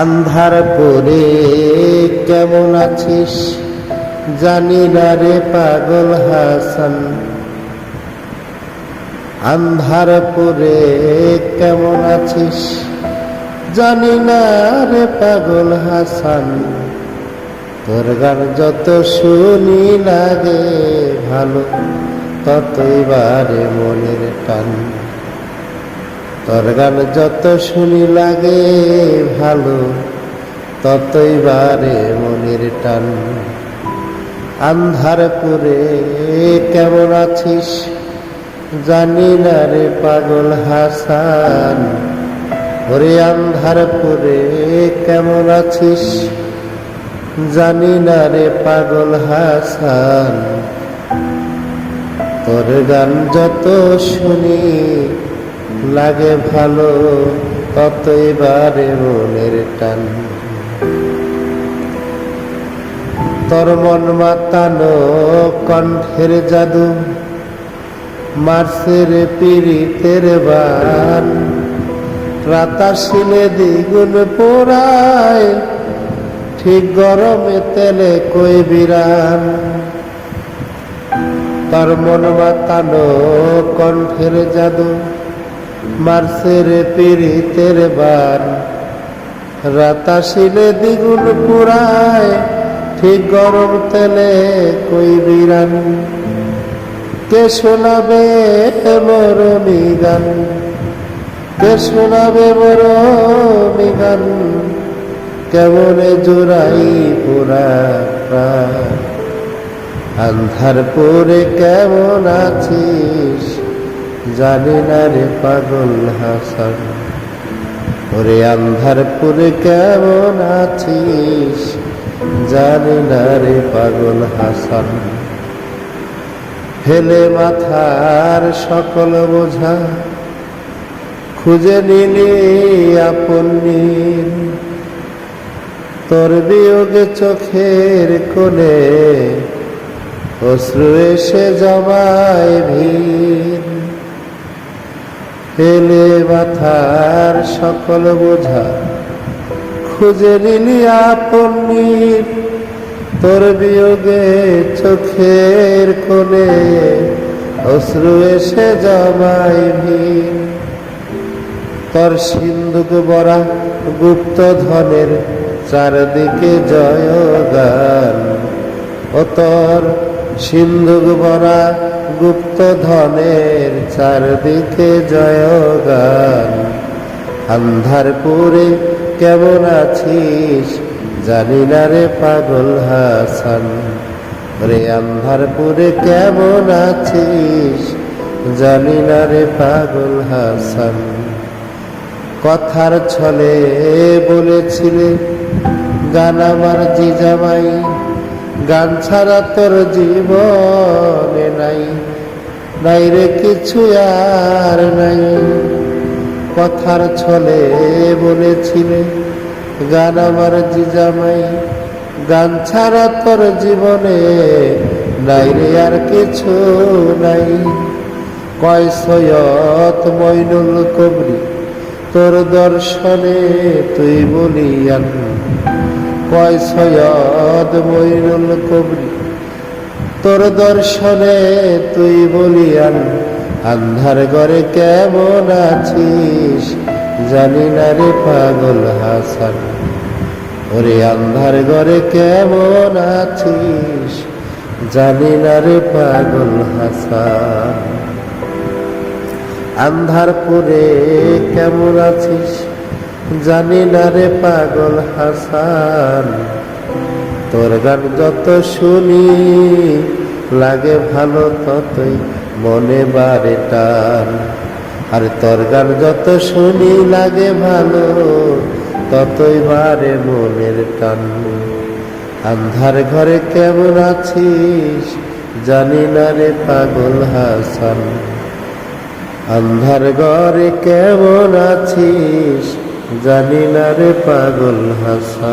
আন্ধার পরে কেমন আছিস? জানি না রে পাগল হাসান। আন্ধার পরে কেমন আছিস? জানি না রে পাগল হাসান। তোর গান যত শুনি লাগে ভালো, ততই বারে মনের টান। তোর গান যত শুনি লাগে ভালো, ততই বারে মনের টান। আন্ধার পুরে কেমন আছিস জানি না রে পাগল হাসান। ওরে আন্ধার পুরে কেমন আছিস জানি না রে পাগল হাসান। তোর গান যত শুনি লাগে ভালো ততই বারে মনের টান। তোর মন মাতানো কণ্ঠের জাদু, মার্সের পিরিতের বান। রাতাশিলে দ্বিগুণ পোড়ায়, ঠিক গরমে তেলে কই বিরান। তার মন মাতানো কণ্ঠের জাদু মার্সের পিরিতের বান। রাতাশিলে দ্বিগুণ পুরায় ঠিক গরম তেলে কই বিরান কে শোনাবে মরমি গান কে শোনাবে মরমি গান কেমনে জোড়াই পুরা প্রাণ? আন্ধার পরে কেমন আছিস? জানি না রে পাগল হাসান। ওরে আন্ধার পরে কেমন আছিস? জানি না রে পাগল হাসান। ফেলে মাথার সকল বোঝা খুঁজে নিলি আপন তোর বিয়োগে চোখের কোণে অশ্রু এসে জমায় ভিড় ফেলে মাথার সকল বোঝা। খুঁজে নিলি আপন তোর বিয়োগে চোখের কোণে অশ্রু এসে ভিড় তোর সিন্ধুক বরা গুপ্ত ধনের চারদিকে জয় গান ও তোর সিন্ধুক বরা গুপ্ত ধনের চারদিকে জয় গান আন্ধার পুরে কেমন আছিস জানি না রে পাগল হাসান। রে আন্ধার পুরে কেমন আছিস জানি না রে পাগল হাসান। কথার ছলে বলেছিলে, গান আমার জিজামাই গান ছাড়া তোর জীবনে নাই। নাই রে কিছু আর নাই। কথার ছলে বলেছিলে, গান আমার জিজামাই গান ছাড়া তোর জীবনে নাই রে আর কিছু নাই। কয় সৈয়দ মইনুল কবরি, তোর দর্শনে তুই বলিয়ান। কয় সৈয়দ মইনুল কবরি। তোর দর্শনে তুই বলিয়ান, আন্ধার ঘরে কেমন আছিস জানি না রে পাগল হাসান। ওরে আন্ধার ঘরে কেমন আছিস জানি না রে পাগল হাসান। আন্ধার পরে কেমন আছিস? জানি না রে পাগল হাসান। তোর গান যত শুনি, লাগে ভালো ততই মনে বারে টান। আর তোর গান যত শুনি, লাগে ভালো ততই বারে মনের টান। আন্ধার ঘরে কেমন আছিস, জানি না রে পাগল হাসান। আন্ধার ঘরে কেমন আছিস জানি না রে পাগল হাসা।